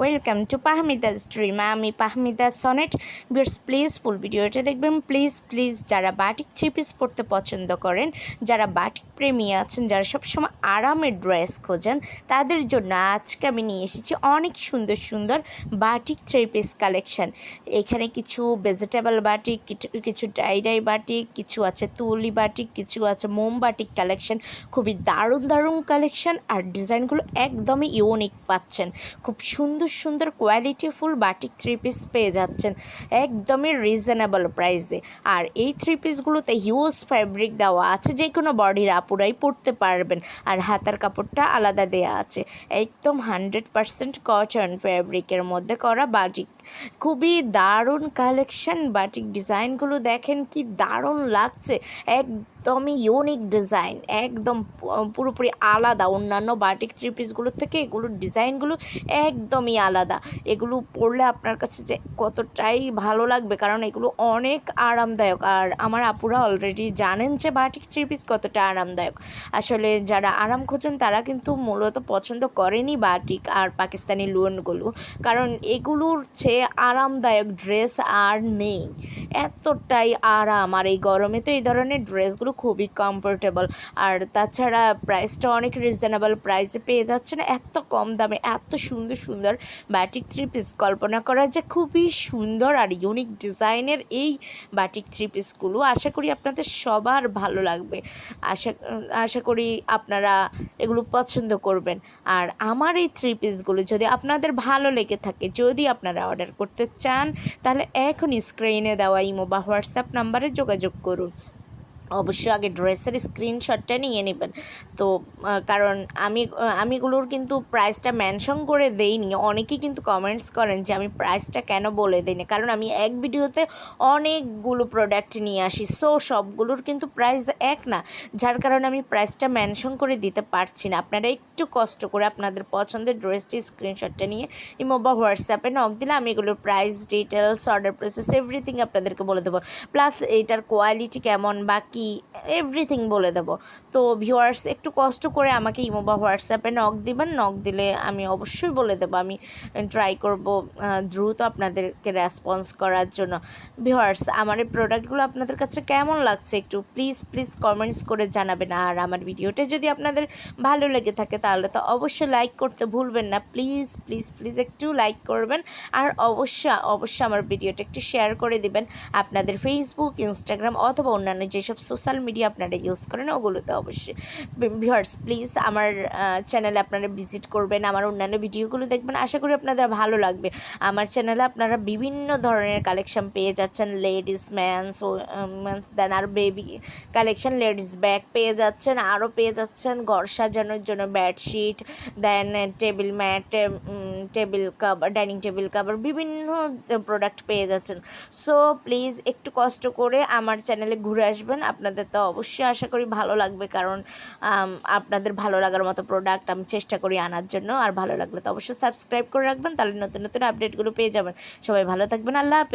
welcome to Pahmida stream আমি Pahmida Sonet viewers please full ভিডিওটা দেখবেন। প্লিজ প্লিজ যারা বাটিক থ্রি পিস পরতে পছন্দ করেন, যারা বাটিক প্রেমী আছেন, যারা সবসময় আরামের ড্রেস খোঁজেন, তাদের জন্য আজকে আমি নিয়ে এসেছি অনেক সুন্দর সুন্দর বাটিক থ্রি পিস কালেকশন এখানে কিছু ভেজিটেবল বাটিক কিছু কিছু ডাইডাই বাটিক কিছু আছে তুলি বাটিক কিছু আছে মোম বাটিক কালেকশন খুবই দারুণ দারুণ কালেকশন আর ডিজাইনগুলো একদমই ইউনিক পাচ্ছেন। খুব সুন্দর সুন্দর কোয়ালিটিফুল বাটিক থ্রি পিস পেয়ে যাচ্ছেন। একদমই রিজনেবল প্রাইসে আর এই থ্রি পিসগুলোতে হিউজ ফ্যাব্রিক দেওয়া আছে, যে কোনো বডির আপুরাই পরতে পারবেন। আর হাতার কাপড়টা আলাদা দেওয়া আছে। একদম হান্ড্রেড পারসেন্ট কটন ফ্যাব্রিকের মধ্যে করা বাটিক খুবই দারুণ কালেকশন বাটিক ডিজাইনগুলো দেখেন কি দারুণ লাগছে। একদমই ইউনিক ডিজাইন একদম পুরোপুরি আলাদা। অন্যান্য বাটিক থ্রি পিসগুলোর থেকে এগুলোর ডিজাইনগুলো একদমই আলাদা। এগুলো পরলে আপনার কাছে যে কতটাই ভালো লাগবে, কারণ এগুলো অনেক আরামদায়ক। আর আমার আপুরা অলরেডি জানেন যে বাটিক থ্রি পিস কতটা আরামদায়ক। আসলে যারা আরাম খোঁজেন, তারা কিন্তু মূলত পছন্দ করেনি বাটিক আর পাকিস্তানি লোনগুলো। কারণ এগুলোর চেয়ে আরামদায়ক ড্রেস আর নেই। এতটাই আরাম আর এই গরমে তো এই ধরনের ড্রেসগুলো খুবই কমফোর্টেবল আর তাছাড়া প্রাইসটা অনেক রিজনেবল প্রাইসে পেয়ে যাচ্ছেন এত কম দামে, এত সুন্দর সুন্দর বাটিক থ্রি পিস কল্পনা করা যে খুবই সুন্দর আর ইউনিক ডিজাইনের এই বাটিক থ্রি পিসগুলো আশা করি আপনাদের সবার ভালো লাগবে। আশা আশা করি আপনারা এগুলো পছন্দ করবেন। আর আমার এই থ্রি পিসগুলো যদি আপনাদের ভালো লেগে থাকে, যদি আপনারা অর্ডার করতে চান, তাহলে এখন স্ক্রিনে দেওয়া ইমো বা হোয়াটসঅ্যাপ নাম্বারে যোগাযোগ করুন। অবশ্যই আগে ড্রেসের স্ক্রিনশটটা নিয়ে নেবেন। তো কারণ আমি আমিগুলোর কিন্তু প্রাইসটা মেনশন করে দেইনি। অনেকেই কিন্তু কমেন্টস করেন যে আমি প্রাইসটা কেন বলে দিইনি? কারণ আমি এক ভিডিওতে অনেকগুলো প্রোডাক্ট নিয়ে আসি। সো সবগুলোর কিন্তু প্রাইস এক না। যার কারণে আমি প্রাইসটা মেনশন করে দিতে পারছি না। আপনারা একটু কষ্ট করে আপনাদের পছন্দের ড্রেসটি স্ক্রিনশটটা নিয়ে ইমো বা হোয়াটসঅ্যাপে নক দিলে আমি এগুলোর price details order process everything আপনাদেরকে বলে দেবো। প্লাস এটার কোয়ালিটি কেমন বা কী এভরিথিং বলে দেবো। তো ভিউয়ার্স একটু কষ্ট করে আমাকে ইমো বা হোয়াটসঅ্যাপে নক দিবেন। নক দিলে আমি অবশ্যই বলে দেবো। আমি ট্রাই করব দ্রুত আপনাদেরকে রেসপন্স করার জন্য। ভিউয়ার্স আমার এই প্রোডাক্টগুলো আপনাদের কাছে কেমন লাগছে একটু প্লিজ প্লিজ কমেন্টস করে জানাবেন। আর আমার ভিডিওটা যদি আপনাদের ভালো লেগে থাকে, তাহলে তো অবশ্যই লাইক করতে ভুলবেন না। প্লিজ প্লিজ প্লিজ একটু লাইক করবেন। আর অবশ্যই অবশ্যই আমার ভিডিওটা একটু শেয়ার করে দিবেন। আপনাদের ফেসবুক ইনস্টাগ্রাম অথবা অন্যান্য যেসব সোশ্যাল মিডিয়া আপনারা ইউজ করেন, ওগুলোতে অবশ্যই। ভিউয়ার্স প্লিজ আমার চ্যানেলে আপনারা ভিজিট করবেন, আমার অন্যান্য ভিডিওগুলো দেখবেন, আশা করি আপনাদের ভালো লাগবে। আমার চ্যানেলে আপনারা বিভিন্ন ধরনের কালেকশন পেয়ে যাচ্ছেন লেডিস ম্যানস ম্যানস দেন আর বেবি কালেকশন লেডিস ব্যাগ পেয়ে যাচ্ছেন আরও পেয়ে যাচ্ছেন, ঘর সাজানোর জন্য bedsheet then table mat table cover dining table cover বিভিন্ন প্রোডাক্ট পেয়ে যাচ্ছেন। সো প্লিজ একটু কষ্ট করে আমার চ্যানেলে ঘুরে আসবেন আপনাদের তো অবশ্যই আশা করি ভালো লাগবে, কারণ আপনাদের ভালো লাগার মতো প্রোডাক্ট আমি চেষ্টা করি আনার জন্য, আর ভালো লাগলে তো অবশ্যই সাবস্ক্রাইব করে রাখবেন, তাহলে নতুন নতুন আপডেটগুলো পেয়ে যাবেন। সবাই ভালো থাকবেন, আল্লাহ হাফেজ।